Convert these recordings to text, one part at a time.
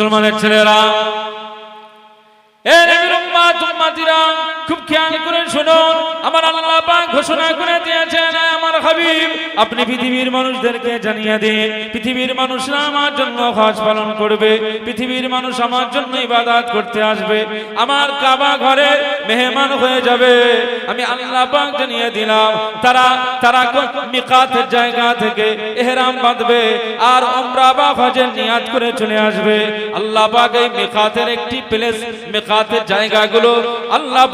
মুসলমানের ছেলেরা খুব খেয়াল করে শুনুন। আমার আল্লাহ ঘোষণা করে দিয়েছেন আমার হাবিব, আপনি পৃথিবীর মানুষদেরকে জানিয়ে দিন। পৃথিবীর মানুষরা আমার জন্য হজ পালন করবে। পৃথিবীর মানুষ আমার জন্য করতে আসবে। আমার কাবা ঘরে মেহমান হয়ে যাবে। আমি আল্লাহ পাক জানিয়ে দিলাম, তারা তারা মিকাতের জায়গা থেকে এহরাম বাঁধবে আর বা হজের করে চলে আসবে। আল্লাহ পাক এই একটি প্লেস মিকাতের জায়গাগুলো আল্লাহ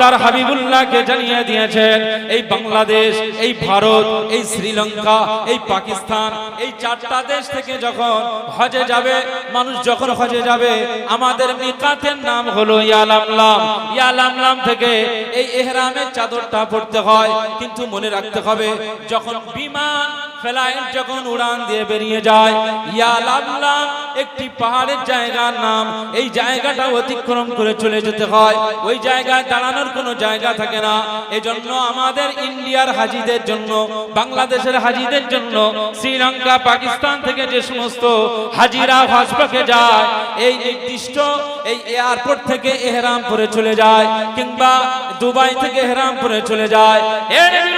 তার হাবিবুল্লাহকে জানিয়ে দিয়েছেন, এই বাংলাদেশ, এই ভারত, এই শ্রীলঙ্কা, এই পাকিস্তান, এই চারটা দেশ থেকে যখন হজে যাবে, মানুষ যখন হজে যাবে, আমাদের মিকাতের নাম হলো ইয়ালামলাম ইয়ালামলাম থেকে এই এহরামের চাদরটা পড়তে হয়, কিন্তু মনে রাখতে হবে, যখন বিমান, ফ্লাইট যখন উড়ান দিয়ে বেরিয়ে যায় ইয়ালামলাম একটি পাহাড়ের জায়গার নাম, এই জায়গাটা অতিক্রম করে চলে যেতে হয়। ওই জায়গায় দাঁড়ানোর কোনো জায়গা থাকে না। এজন্য আমাদের ইন্ডিয়ার হাজিদের জন্য, বাংলাদেশের হাজিদের জন্য, শ্রীলঙ্কা, পাকিস্তান থেকে যে সমস্ত হাজিরা হজপাকে যায়, এই নির্দিষ্ট এই এয়ারপোর্ট থেকে এহরাম পরে চলে যায়, কিংবা দুবাই থেকে এহরাম পরে চলে যায়। এ নবীর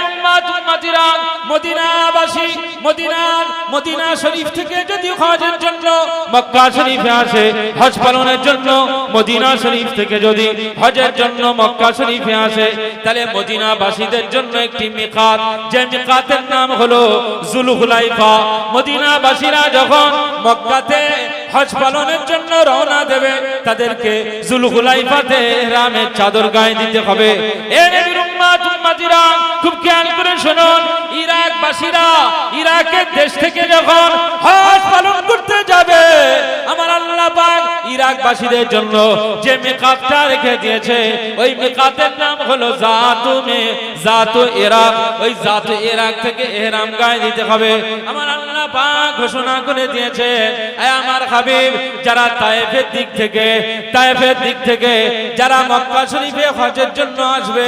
মদিনাবাসীদের জন্য একটি মিকাত। যে মিকাতের নাম হলো জুলহুলাইফা। মদিনাবাসীরা যখন মক্কাতে হজ পালনের জন্য রওনা দেবে। তাদেরকে চাদর গায়ে দিতে হবে। খুব খেয়াল করে শুনুন। ইরাকের দেশ থেকে যখন হজ পালন করতে যাবে, আমার আল্লাহ পাক জন্য যে মেকাতটা রেখে দিয়েছে, ওই মেকাতের নাম হলো জাতু মে, জাতু ইরাক। ওই জাতু ইরাক থেকে এহরাম গায়ে দিতে হবে। আমার আল্লাহ পাক ঘোষণা করে দিয়েছে আমার হাবিব, যারা তায়েফের দিক থেকে, তায়েফের দিক থেকে যারা মক্কা শরীফে হজের জন্য আসবে,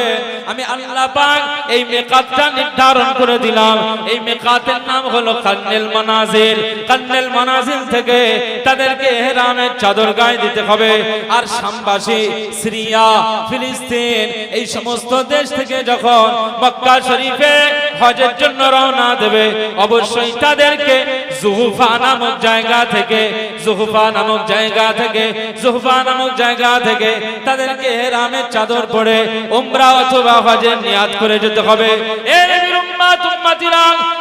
আমি আল্লাহ পাক এই মেকাতটা নির্ধারণ করে দিলাম। এই মেকাতের নাম হলো কান্নেল মানাজিল কান্নেল মানাজিল থেকে তাদেরকে এহরামের চাদর গায়ে দিতে হবে। আর শামবাসী, সিরিয়া, ফিলিস্তিন, এই সমস্ত দেশ থেকে যখন মক্কা শরীফে হজের জন্য রওনা দেবে, অবশ্যই তাদেরকে জুহুফা নামক জায়গা থেকে জুহুফা নামক জায়গা থেকে, জুহফা নামক জায়গা থেকে তাদেরকে হেরামের চাদর পরে উমরা অথবা হজের নিয়াত করে যেতে হবে।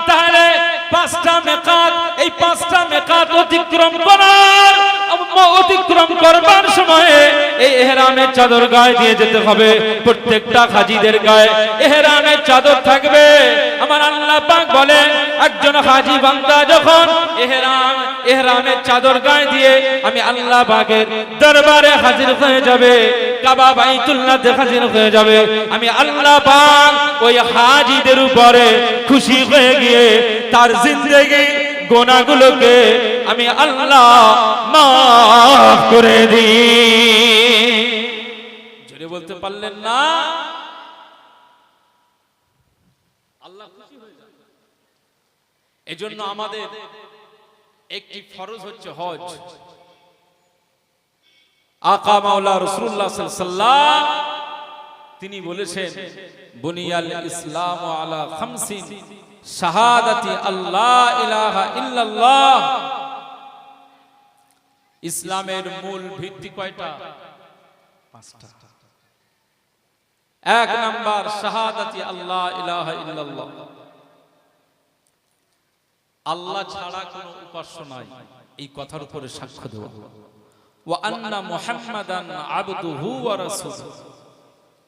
তাহলে পাঁচটা মেকাত, এই পাঁচটা মেকাত অতিক্রম করার অতিক্রম করবার সময়ে এই এহরামের চাদর গায়ে দিয়ে যেতে হবে। প্রত্যেকটা হাজিদের গায়ে এহরামের চাদর থাকবে। আমার আল্লাহ পাক বলেন, একজন হাজি বান্দা যখন এহরাম, এহরামের চাদর গায়ে দিয়ে আমি আল্লাহ পাকের দরবারে হাজির হয়ে যাবে, কাবা বাইতুল্লাহতে হাজির হয়ে যাবে, আমি আল্লাহ পাক ওই হাজিদের উপরে খুশি হয়ে গিয়ে তার জিন্দেগি গোনাগুলোকে আমি আল্লাহ মাফ করে দিই। জোরে বলতে পারলেন না? আল্লাহ খুশি হয়ে এজন্য আমাদের একটি ফরজ হচ্ছে হজ। আকা মাওলা রাসূলুল্লাহ সাল্লাল্লাহু তিনি বলেছেন বুনিয়াল ইসলাম আলা খামসিন। শাহাদাতি আল্লাহ ইলাহা ইল্লাল্লাহ। ইসলামের মূল ভিত্তি কয়টা? পাঁচটা। এক নাম্বার, শাহাদাতি আল্লাহ ইলাহা ইল্লাল্লাহ। আল্লাহ ছাড়া কোনো উপাস্য নাই। এই কথার উপরে সাক্ষ্য দেওয়া। ওয়া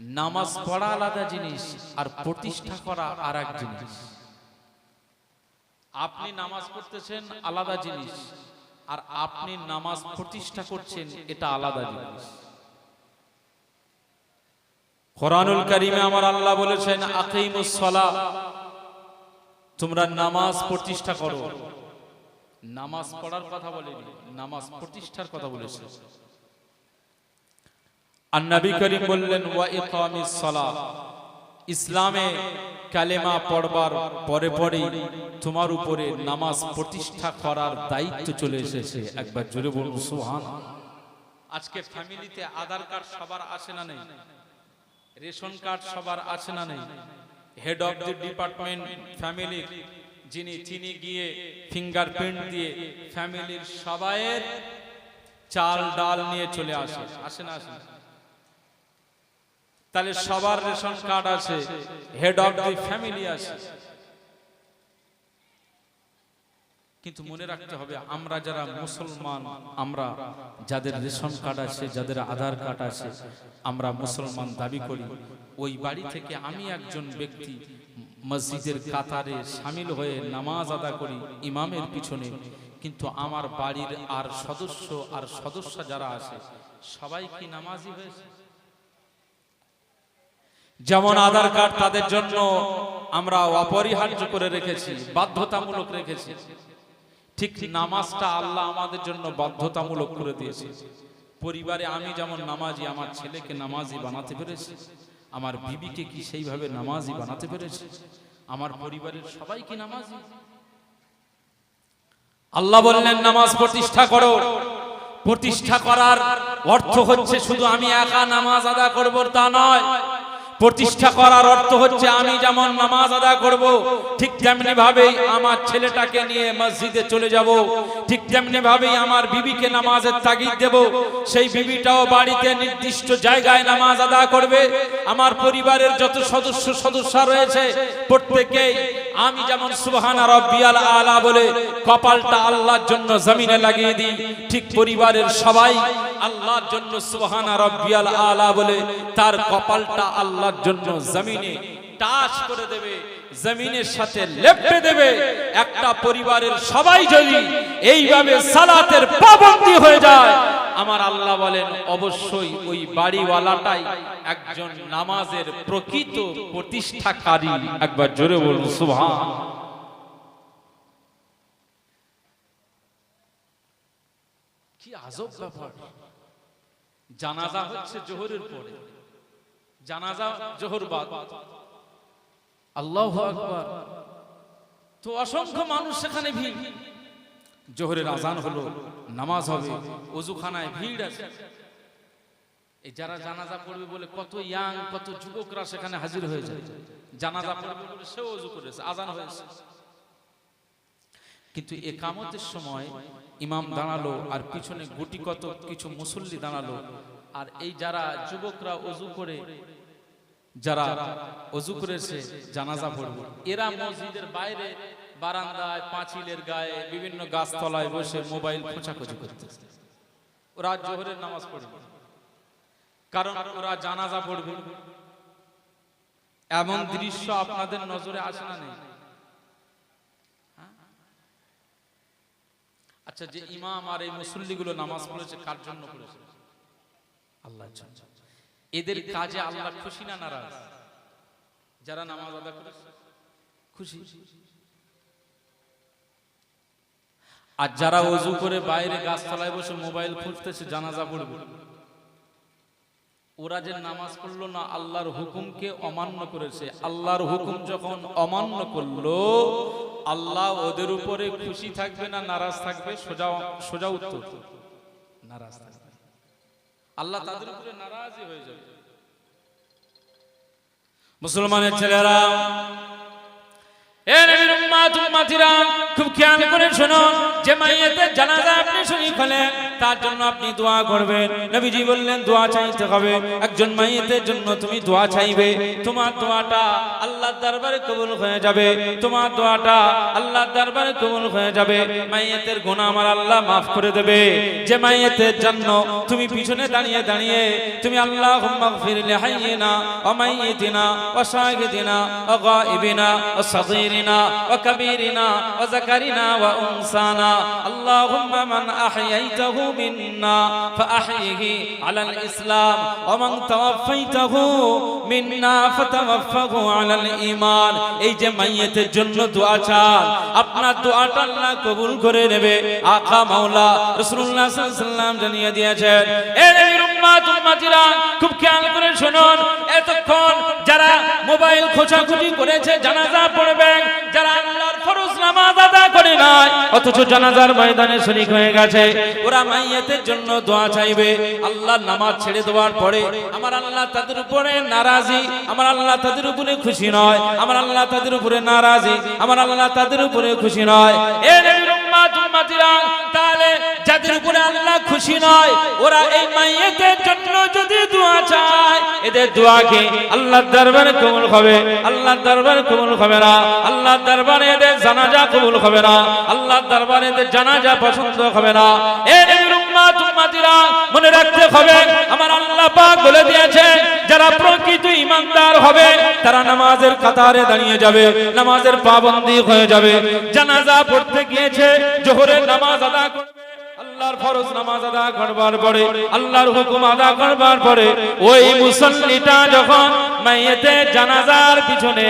নামাজ পড়া আলাদা জিনিস আর প্রতিষ্ঠা করা আর এক জিনিস। আপনি নামাজ পড়তেছেন আলাদা জিনিস আর আপনি নামাজ প্রতিষ্ঠা করছেন এটা আলাদা জিনিস। কোরআনুল কারিমে আমার আল্লাহ বলেছেন, আকিমুস সালাহ তোমরা নামাজ প্রতিষ্ঠা করো। নামাজ পড়ার কথা বলেনি, নামাজ প্রতিষ্ঠার কথা বলেছে। আর নবী করিম বললেন সালাহ। ইসলামে কালেমা পড়বার পরে পরে তোমার উপরে নামাজ প্রতিষ্ঠা করার দায়িত্ব চলে এসেছে। একবার জোরে বলুন সুহান আজকে ফ্যামিলিতে আধার কার্ড সবার আছে না নেই? রেশন কার্ড সবার আছে না নেই? Head of the department family যিনি তিনি গিয়ে ফিঙ্গারপ্রিন্ট দিয়ে ফ্যামিলির সবাইয়ের চাল ডাল নিয়ে চলে আসে। আসে না আসে না? তাহলে সবার রেশন কার্ড আছে হেড অফ দি ফ্যামিলি আছে। কিন্তু মনে রাখতে হবে, আমরা যারা মুসলমান, আমরা যাদের রেশন কার্ড আছে, যাদের আধার কার্ড আছে, আমরা মুসলমান দাবি করি, ওই বাড়ি থেকে আমি একজন ব্যক্তি মসজিদের কাতারে সামিল হয়ে নামাজ আদা করি ইমামের পিছনে, কিন্তু আমার বাড়ির আর সদস্য আর সদস্য যারা আছে, সবাই কি নামাজি হয়েছে? যেমন আধার কার্ড তাদের জন্য আমরা অপরিহার্য করে রেখেছি, বাধ্যতামূলক রেখেছি। ঠিক নামাজটা আল্লাহ আমাদের জন্য বাধ্যতামূলক করে দিয়েছে। পরিবারে আমি যেমন নামাজি, আমার ছেলেকে নামাজি বানাতে পেরেছি, আমার বিবিকে কি সেইভাবে নামাজি বানাতে পেরেছি, আমার পরিবারের সবাই কি নামাজি। আল্লাহ বললেন, নামাজ প্রতিষ্ঠা করো। প্রতিষ্ঠা করার অর্থ হচ্ছে শুধু আমি একা নামাজ আদা করব তা নয় প্রতিষ্ঠা করার অর্থ হচ্ছে আমি যেমন নামাজ আদা করব, ঠিক তেমনি ভাবেই আমার ছেলেটাকে নিয়ে মসজিদে চলে যাব, ঠিক তেমনি ভাবেই আমার বিবিকে নামাজের তাগিদ দেব, সেই বিবিটাও বাড়িতে নির্দিষ্ট জায়গায় নামাজ আদা করবে, আমার পরিবারের যত সদস্য সদস্য রয়েছে, প্রত্যেকেই আমি যেমন সুবহানা রব্বিয়াল আলা বলে কপালটা আল্লাহর জন্য জমিনে লাগিয়ে দিই, ঠিক পরিবারের সবাই আল্লাহর জন্য সুবহানা রব্বিয়াল আলা বলে তার কপালটা আল্লাহর জন্য জমিনে টাচ করে দেবে। জমিনের সাথে লেপটে দেবে। একটা পরিবারের সবাই যদি এইভাবে সালাতের পাবন্দি হয়ে যায়, আমার আল্লাহ বলেন, অবশ্যই ওই বাড়িওয়ালাটাই একজন নামাজের প্রকৃত প্রতিষ্ঠাকারী। একবার জোরে বলুন, সুবহান। কি আজব ব্যাপার। জানাজা হচ্ছে জোহরের পরে। জানাজা জোহর বাদ। আল্লাহ আকবার। তো অসংখ্য মানুষ সেখানে ভিড়। জোহরের আজান হলো, নামাজ হবে অজুখানায় ভিড় আছে। এই যারা জানাজা পড়বে বলে কত ইয়াং, কত যুবকরা সেখানে হাজির হয়ে যায়। জানাজা পড়বে বলে সেও অজু করেছে আজান হয়েছে। কিন্তু একামতের সময় ইমাম দাঁড়াল আর পিছনে গুটি কত কিছু মুসল্লি দাঁড়াল। আর এই যারা যুবকরা অজু করে যারা অজু করেছে জানাজা পড়বে। এরা মসজিদের বাইরে বারান্দায় পাঁচিলের গায়ে বিভিন্ন গাছতলায় বসে মোবাইল খোঁচাখুচি করতেছে। ওরা জোহরের নামাজ পড়বে। কারণ ওরা জানাজা পড়বে। এমন দৃশ্য আপনাদের নজরে আসে না নেই? আচ্ছা যে ইমাম আর এই মুসল্লিগুলো নামাজ পড়েছে কার জন্য পড়েছে? আল্লাহর জন্য। এদের কাজে আল্লাহ খুশি না নারাজ? যারা নামাজ আদা করেছে খুশি। আর যারা অজু করে বাইরে গাছতলায় বসে মোবাইল খুঁজতেছে জানাজা পড়বে। ওরা যে নামাজ পড়ল না আল্লাহর হুকুমকে অমান্য করেছে। আল্লাহর হুকুম যখন অমান্য করল আল্লাহ ওদের উপরে খুশি থাকবে না নারাজ থাকবে সোজা সোজা উত্তর। নারাজ থাকবে। আল্লাহ তাদের উপরে নারাজি হয়ে যাবে। মুসলমানের ছেলেরা তুমি আল্লাহ করে দেবে। যে জন্য তুমি পিছনে দাঁড়িয়ে দাঁড়িয়ে তুমি আল্লাহুম্মা গফির লিহাইয়িনা ওয়া মাইয়িতিনা, ওয়া যাকারিনা ওয়া উনসানা আল্লাহুম্মা মান আহইয়াইতাহু মিন্না ফাআহইহি আলাল ইসলাম ওয়া মান তাওয়াফাইতাহু মিন্না ফাতাওয়াফাহু আলাল ঈমান এই যে মাইয়েতের জন্য দোয়া চান, আপনার দোয়াটা আল্লাহ কবুল করে নেবে। আকা মাওলা রাসূলুল্লাহ সাল্লাল্লাহু আলাইহি ওয়াসাল্লাম জানিয়ে দিয়েছেন, এ নবীর উম্মত উম্মতিরা খুব খেয়াল করে শুনুন, এতক্ষণ মোবাইল খোঁচাখুচি করেছে, জানাজা পড়বেন যারা আল্লাহর ফরজ নামাজ আদা করে নাই, অথচ জানাজার ময়দানে শরীক হয়ে গেছে। ওরা মাইয়াতের জন্য দোয়া চাইবে। আল্লাহ নামাজ ছেড়ে দেওয়ার পরে আমার আল্লাহ তাদের উপরে নারাজি, আমার আল্লাহ তাদের উপরে খুশি নয়, আমার আল্লাহ তাদের উপরে নারাজি, আমার আল্লাহ তাদের উপরে খুশি নয়। তাহলে যাদের উপরে আল্লাহ খুশি নয়। ওরা এই মাইয়াতের জন্য যদি দোয়া চায়, এদের দোয়াকে আল্লাহর দরবারে কবুল হবে। আল্লাহর দরবারে কবুল হবে না। আল্লাহর দরবারে এদের জানাজা কবুল হবে না। আল্লাহর দরবারে এদের জানাজা পছন্দ হবে না। এ উম্মতিরা, মনে রাখতে হবে, আমার আল্লাহ পাক বলে দিয়েছে, যারা প্রকৃত ইমানদার হবে, তারা নামাজের কাতারে দাঁড়িয়ে যাবে, নামাজের পাবন্দি হয়ে যাবে। জানাজা পড়তে গিয়েছে, জোহরের নামাজ আদা করবে। আল্লাহর ফরজ নামাজ আদা করবার পরে, আল্লাহর হুকুম আদা করবার পরে, ওই মুসল্লিটা যখন মাইয়েতে জানাজার পিছনে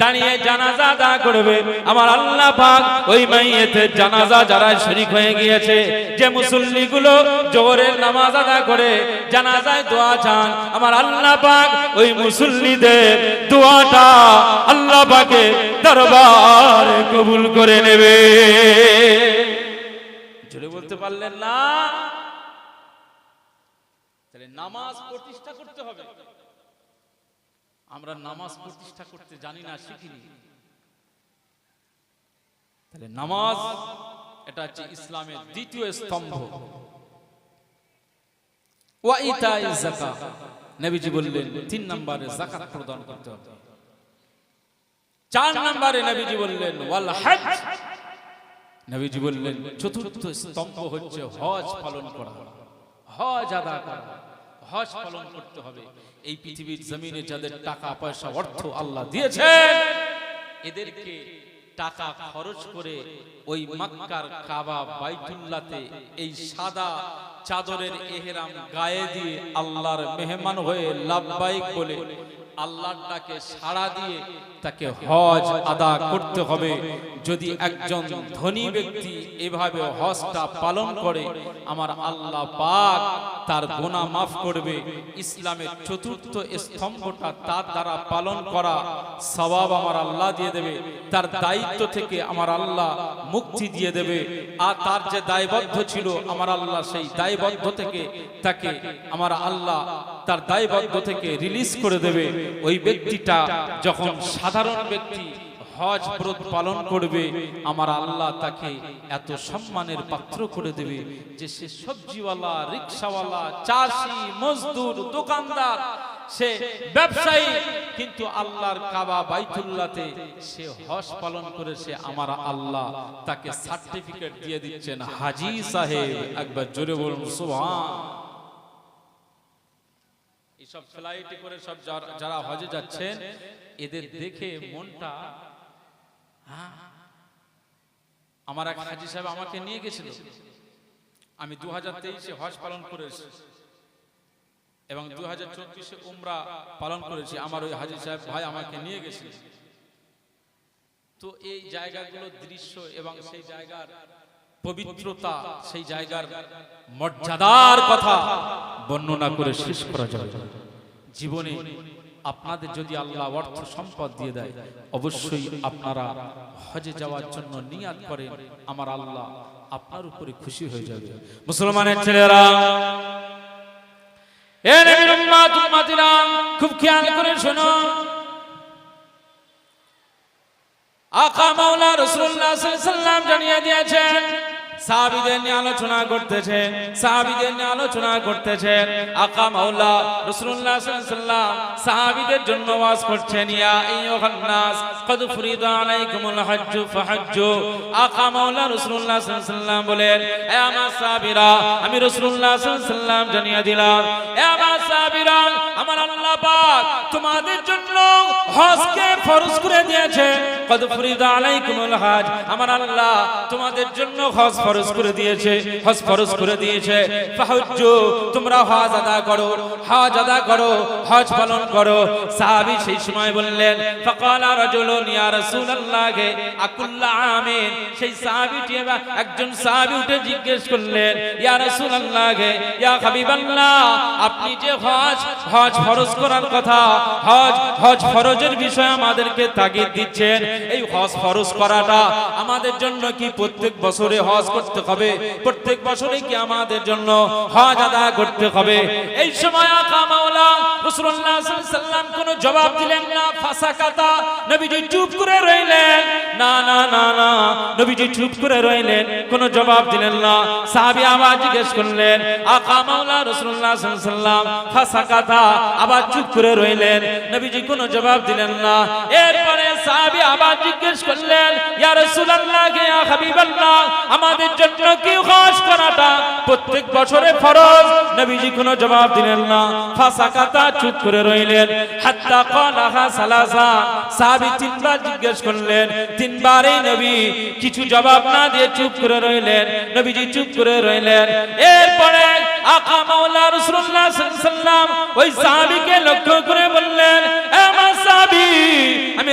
দাঁড়িয়ে জানাজা আদা করবে, আমার আল্লাহ পাক ওই মাইয়েতে জানাজা যারা শরীক হয়ে গিয়েছে, যে মুসল্লিগুলো জোহরের নামাজ আদা করে জানাজায় দোয়া চান, আমার আল্লাহ পাক ওই মুসল্লিদের দোয়াটা আল্লাহ পাকে দরবারে কবুল করে নেবে। বলতে পারলেন না। তাহলে নামাজ প্রতিষ্ঠা করতে হবে। আমরা নামাজ প্রতিষ্ঠা করতে জানি না, শিখিনি। তাহলে নামাজ এটা হচ্ছে ইসলামের দ্বিতীয় স্তম্ভ। নবীজি করতে হজ। নবীজি বললেন, চতুর্থ স্তম্ভ হচ্ছে হজ পালন করা। হজ আদা করা। হজ পালন করতে হবে। এই পৃথিবীর জমিনে যাদের টাকা, পয়সা, অর্থ আল্লাহ দিয়েছেন, এদেরকে টাকা খরচ করে ওই মক্কার কাবা বাইতুল্লাতে এই সাদা চাদরের এহেরাম গায়ে দিয়ে আল্লাহর মেহমান হয়ে লাভবাইক বলে আল্লাহর ডাকে সাড়া দিয়ে তাকে হজ আদা করতে হবে। যদি একজন ধনী ব্যক্তি এভাবে হজটা পালন করে, আমার আল্লাহ পাক তার গোনা মাফ করবে। ইসলামের চতুর্থ স্তম্ভটা তার দ্বারা পালন করা সবাব আমার আল্লাহ দিয়ে দেবে। তার দায়িত্ব থেকে আমার আল্লাহ মুক্তি দিয়ে দেবে। আর তার যে দায়বদ্ধ ছিল, আমার আল্লাহ সেই দায়বদ্ধ থেকে তাকে আমার আল্লাহ তার দায়বদ্ধ থেকে রিলিজ করে দেবে। ওই ব্যক্তিটা যখন সাধারণ ব্যক্তি হজ ব্রত পালন করবে, আমার আল্লাহ তাকে এত সম্মানের পাত্র করে দেবে যে সে সবজিওয়ালা, রিক্সাওয়ালা, চাষি, মজদুর, দোকানদার, সে ব্যবসায়ী, কিন্তু আল্লাহর কাবা বাইতুল্লাতে সে হজ পালন করেছে আমার আল্লাহ তাকে সার্টিফিকেট দিয়ে দিচ্ছেন হাজি সাহেব। একবার জোরে বলুন, সুবহান। এইসব ফ্লাইটে করে সব যারা- হজে যাচ্ছেন, এদের দেখে মনটা আমার এক হাজি সাহেব আমাকে নিয়ে গেছিল। আমি দু হাজার তেইশে হজ পালন করেছি এবং দু হাজার চব্বিশে উমরা পালন করেছি। আমার ওই হাজি সাহেব ভাই আমাকে নিয়ে গেছিল। তো এই জায়গাগুলো দৃশ্য এবং সেই জায়গার পবিত্রতা সেই জায়গার মর্যাদার কথা বর্ণনা করে শেষ করা যাবে। জীবনে আপনাদের যদি আল্লাহ অর্থ সম্পদ দিয়ে দেয়, অবশ্যই আপনারা হজে যাওয়ার জন্য নিয়াত করেন, আমার আল্লাহ আপনার উপরে খুশি হয়ে যাবে। মুসলমানের ছেলেরা খুব খেয়াল করে শোনো আকা মাওলা আলাইহি সাল্লাম জানিয়ে দিয়েছেন, সাহাবিদের নিয়ে আলোচনা করতেছেন সাহাবিদের নিয়ে আলোচনা করতেছেন আকা মাওলা রাসূলুল্লাহ সাল্লাল্লাহু আলাইহি সাহাবিদের জন্য ওয়াজ করছেন, ইয়া আইয়ুহান নাস, কদ ফুরিদা আলাইকুমুল হজ্জ ফাহাজ্জু। আকা মাওলা রাসূলুল্লাহ সাল্লাল্লাহু বলেন, এ আমার সাহাবীরা, আমি রাসূলুল্লাহ সাল্লাল্লাহু আলাইহি জানিয়ে দিলাম, এ আমার সাহাবীরা আমার আল্লাহ পাক তোমাদের জন্য হজকে ফরজ করে দিয়েছে। কদ ফুরিদা আলাইকুমুল হজ। আমার আল্লাহ তোমাদের জন্য হজ ফরজ করে দিয়েছে, হজ ফরজ করে দিয়েছে। ফাহুজ্জু, তোমরা হজ আদা করো, হজ আদা করো, হজ পালন করো। সাহাবী সেই সময় বললেন, ফাকালা রাজুলুন ইয়া রাসূলুল্লাহ, আকুল্লা আমিন? সেই সাহাবীটি একজন সাহাবী উঠে জিজ্ঞেস করলেন, ইয়া রাসূলুল্লাহ, ইয়া হাবিবাল্লাহ, আপনি যে হজ হজ ফরজ করার কথা। হজ হজ ফরজের বিষয়ে আমাদেরকে তাগিদ দিচ্ছেন। এই হজ ফরজ করাটা আমাদের জন্য কি প্রত্যেক বছরে হজ করতে হবে? প্রত্যেক বছরে কি আমাদের জন্য হজ আদায় করতে হবে? এই সময় আকা মাওলা রাসূলুল্লাহ সাল্লাল্লাহু কোনো জবাব দিলেন না ফাসাকাতা নবীজি চুপ করে রইলেন। না না না না, নবীজি চুপ করে রইলেন। কোনো জবাব দিলেন না। সাহাবী আবার জিজ্ঞেস করলেন, আকা মাওলা রাসূলুল্লাহ সাল্লাল্লাহু আলাইহি সাল্লাম ফাসাকাতা আবার চুপ করে রইলেন। নবীজি কোনো জবাব দিলেন না। এরপরে সাহাবী আবার জিজ্ঞেস করলেন, ইয়া রাসূলুল্লাহ, ইয়া হাবিবাল্লাহ, আমাদের জন্য কি হজ করাটা? প্রত্যেক বছরে ফরজ? নবীজি কোনো জবাব দিলেন না। ফাসাকাতা চুপ করে রইলেন। হাত্তা ক্বালাহা সালাসা। সাহাবী তিনবার জিজ্ঞেস করলেন, তিনবারই নবী? কিছু জবাব না দিয়ে চুপ করে রইলেন। নবীজি চুপ করে রইলেন। এরপরে আকা মাওলা রাসূলুল্লাহ সাল্লাল্লাহু আলাইহি সাল্লাম ওই সাহাবীকে লক্ষ্য করে বললেন, এ আমার সাহাবী, আমি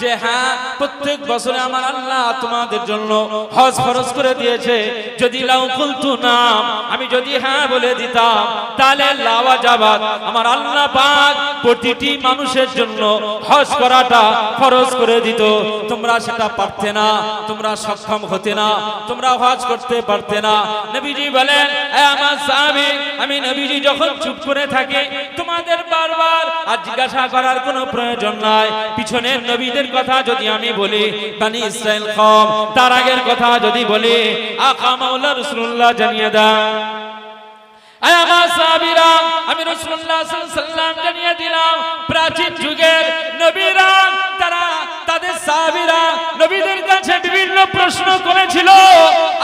যে হ্যাঁ প্রত্যেক বছরে আমার আল্লাহ তোমাদের জন্য হজ ফরজ করে দিয়েছে। যদি লাউ কুলতু নাম আমি যদি হ্যাঁ বলে দিতাম, তাহলে লাওয়া যাবাত আমার আল্লাহ পাক প্রতিটি মানুষের জন্য হজ করাটা ফরজ করে দিত। তোমরা সেটা পারতে না, তোমরা সক্ষম হতে না, তোমরা হজ করতে পারতে না। নবীজি বলেন, "এ আমার সাহাবী, আমি নবীজি যখন চুপ করে থাকি, তোমাদের বারবার আর জিজ্ঞাসা করার কোনো প্রয়োজন নাই। পিছনের নবীদের কথা যদি আমি বলি, বানি ইসরায়েল কম। তার আগের কথা যদি বলি আকা মাওলা রাসূলুল্লাহ জানিয়ে দা। আমার সাহাবীরা, আমি আলাইহি সাল্লাম জানিয়ে দিলাম, প্রাচীন যুগের নবীরা, তারা তাদের সাহাবীরা নবীদের কাছে বিভিন্ন প্রশ্ন করেছিল।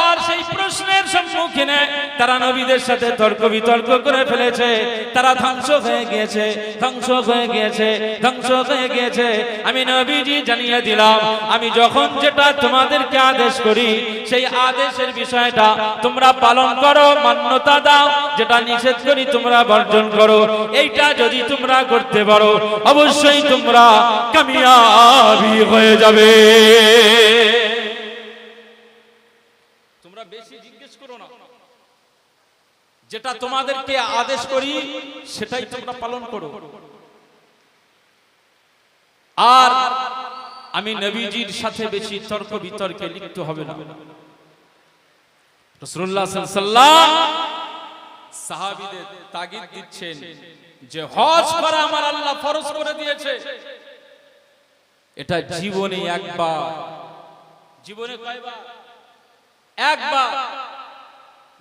আর সেই প্রশ্নের সম্মুখীনে তারা নবীদের সাথে তর্ক বিতর্ক করে ফেলেছে। তারা ধ্বংস হয়ে গিয়েছে, ধ্বংস হয়ে গিয়েছে, ধ্বংস হয়ে গিয়েছে। আমি নবীজি জানিয়ে দিলাম, আমি যখন যেটা তোমাদেরকে আদেশ করি, সেই আদেশের বিষয়টা তোমরা পালন করো, মান্যতা দাও, যেটা নিষেধ করি তোমরা বর্জন করো। এইটা যদি তোমরা করতে পারো, অবশ্যই তোমরা কামিয়াবি হয়ে যাবে। তোমরা বেশি জিজ্ঞেস করো না। যেটা তোমাদেরকে আদেশ করি, সেটাই তোমরা পালন করো। আর আমি নবীজির সাথে বেশি তর্ক বিতর্কে লিপ্ত হবে না। রাসূলুল্লাহ সাল্লাল্লাহু আলাইহি তাগিদ দিচ্ছেন যে হজ করা আমার আল্লাহ ফরজ করে দিয়েছে। এটা জীবনে একবার। জীবনে কয়বার? একবার।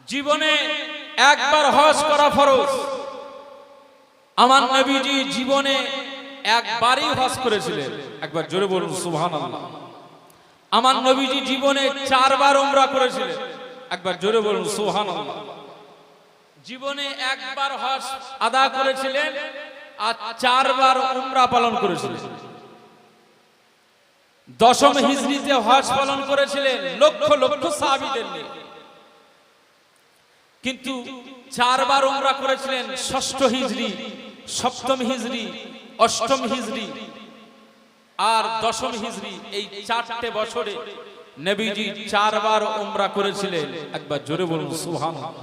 জীবনে একবার হজ করা ফরজ। আমার নবীজি জীবনে একবারই হজ করেছিলেন। একবার জোরে বলুন, সুবহানাল্লাহ। আমার নবীজি জীবনে চারবার উমরা করেছিলেন। একবার জোরে বলুন, সুবহানাল্লাহ। জীবনে একবার হজ আদা করেছিলেন আর চারবার উমরা পালন করেছিলেন। দশম হিজরিতে হজ পালন করেছিলেন লক্ষ লক্ষ সাহাবীদের নিয়ে। কিন্তু চারবার উমরা করেছিলেন ষষ্ঠ হিজরি সপ্তম হিজরি অষ্টম হিজরি। আর দশম হিজরি এই চারটে বছরে নবীজি চারবার উমরা করেছিলেন। একবার জোরে বলুন সুবহানাল্লাহ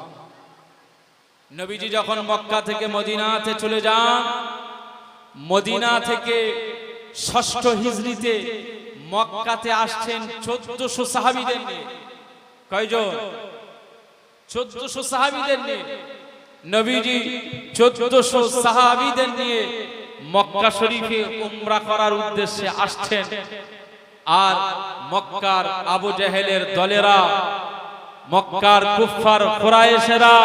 নবীজি যখন মক্কা থেকে মদিনাতে চলে যান মদিনা থেকে ষষ্ঠ হিজরিতে মক্কাতে আসছেন চোদ্দশো সাহাবিদের নিয়ে। কয়জন? চোদ্দশো সাহাবিদের নিয়ে। নবীজি চোদ্দশো সাহাবিদের নিয়ে মক্কা শরীফে উমরা করার উদ্দেশ্যে আসছেন। আর মক্কার আবু জাহেলের দলেরা, মক্কার কুফার কোরাইশেরা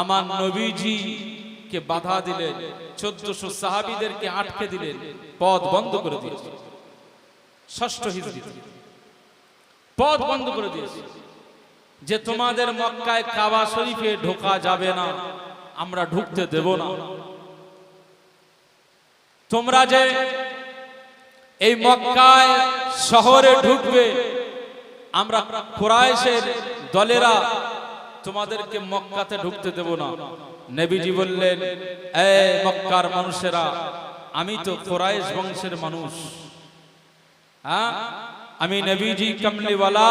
আমার নবীজি কে বাধা দিলেন, চোদ্দশো সাহাবিদেরকে আটকে দিলেন, পথ বন্ধ করে দিয়েছে ষষ্ঠ হিজরি। পথ বন্ধ করে দিয়েছে যে তোমাদের মক্কায় কাবা শরীফে ঢোকা যাবে না, আমরা ঢুকতে দেব না। তোমরা যে এই মক্কায় শহরে ঢুকবে, আমরা কুরাইশের দলেরা তোমাদেরকে মক্কাতে ঢুকতে দেব না। নবীজি বললেন, এ মক্কার মানুষেরা, আমি তো কুরাইশ বংশের মানুষ। আমি নবীজি কামলিওয়ালা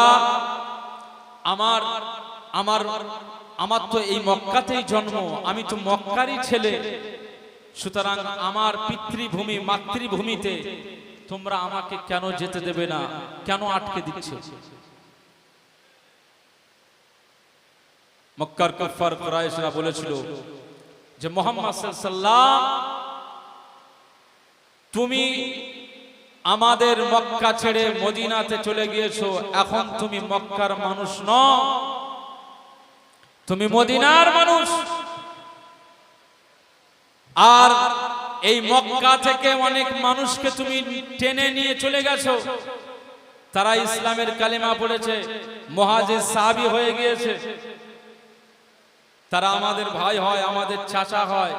আমার আমার আমার তো এই মক্কাতেই জন্ম। আমি তো মক্কারই ছেলে। সুতরাং আমার পিতৃভূমি, মাতৃভূমিতে তোমরা আমাকে কেন যেতে দেবে না? কেন আটকে দিচ্ছে? মক্কার কফার কুরাইশরা বলেছিল যে, মোহাম্মদ সাল্লাম তুমি আমাদের মক্কা ছেড়ে মদিনাতে চলে গিয়েছো, এখন তুমি মক্কার মানুষ ন তুমি মদিনার মানুষ। আর এই মক্কা থেকে অনেক মানুষকে তুমি টেনে নিয়ে চলে গেছো। তারা ইসলামের কালিমা পড়েছে, মহাজির সাহাবি হয়ে গিয়েছে। তারা আমাদের ভাই হয়, আমাদের চাচা হয়।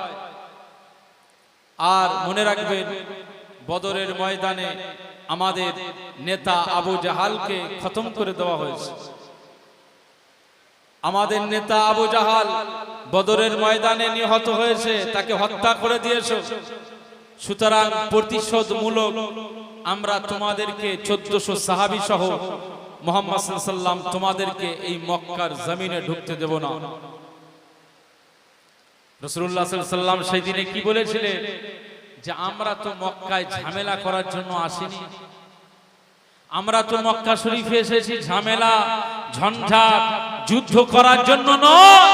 আর মনে রাখবেন বদরের ময়দানে আমাদের নেতা আবু জাহালকে খতম করে দেওয়া হয়েছে। আমাদের নেতা আবু জাহাল বদরের ময়দানে নিহত হয়েছে, তাকে হত্যা করে দিয়েছ। সুতরাং প্রতিশোধমূলক আমরা তোমাদেরকে চোদ্দশো সাহাবি সহ মোহাম্মদ সাল্লাম তোমাদেরকে এই মক্কার জমিনে ঢুকতে দেব না। রসুল্লাহ সাল্লাম সেই দিনে কি বলেছিলেন? যে আমরা তো মক্কায় ঝামেলা করার জন্য আসিনি। আমরা তো মক্কা শরীফে এসেছি ঝামেলা, ঝঞ্ঝা যুদ্ধ করার জন্য নয়।